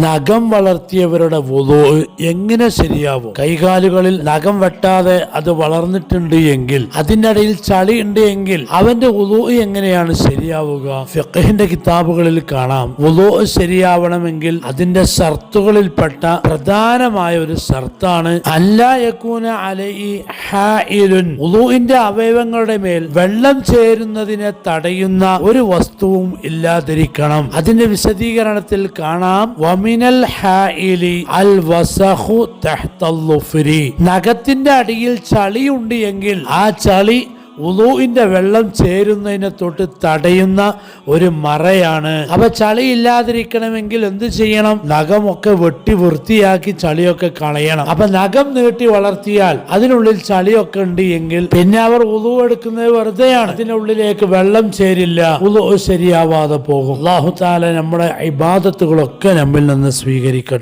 നഖം വളർത്തിയവരുടെ വുളു എങ്ങനെ ശരിയാവും? കൈകാലുകളിൽ നഖം വെട്ടാതെ അത് വളർന്നിട്ടുണ്ട് എങ്കിൽ അതിനിടയിൽ ചളി ഉണ്ട് എങ്കിൽ അവന്റെ വുളു എങ്ങനെയാണ് ശരിയാവുക? ഫിഖഹിന്റെ കിതാബുകളിൽ കാണാം. വുളു ശരിയാവണമെങ്കിൽ അതിന്റെ ഷർത്തുകളിൽപ്പെട്ട പ്രധാനമായ ഒരു ഷർത്താണ് അല്ലായക്കൂന അലൈ ഹായിലുൻ വുളുവിന്റെ അവയവങ്ങളുടെ മേൽ വെള്ളം ചേരുന്നതിനെ തടയുന്ന ഒരു വസ്തുവും ഇല്ലാതിരിക്കണം. അതിന്റെ വിശദീകരണത്തിൽ കാണാം. വമിനൽ ഹായിലി അൽ വസഹു തഹ്തൽ ളുഫ്രി. നഖത്തിന്റെ അടിയിൽ ചളിയുണ്ട് എങ്കിൽ ആ ചളി ഉദൂഇന്റെ വെള്ളം ചേരുന്നതിനെ തൊട്ട് തടയുന്ന ഒരു മറയാണ്. അപ്പൊ ചളി ഇല്ലാതിരിക്കണമെങ്കിൽ എന്ത് ചെയ്യണം? നഖമൊക്കെ വെട്ടി വൃത്തിയാക്കി ചളിയൊക്കെ കളയണം. അപ്പൊ നഖം നീട്ടി വളർത്തിയാൽ അതിനുള്ളിൽ ചളിയൊക്കെ ഉണ്ട് എങ്കിൽ പിന്നെ അവർ ഉദു എടുക്കുന്നത് വെറുതെയാണ്. അതിനുള്ളിലേക്ക് വെള്ളം ചേരില്ല. ഉദു ശരിയാവാതെ പോകും. അള്ളാഹു താല നമ്മുടെ ഇബാദത്തുകളൊക്കെ നമ്മിൽ നിന്ന് സ്വീകരിക്കട്ടെ.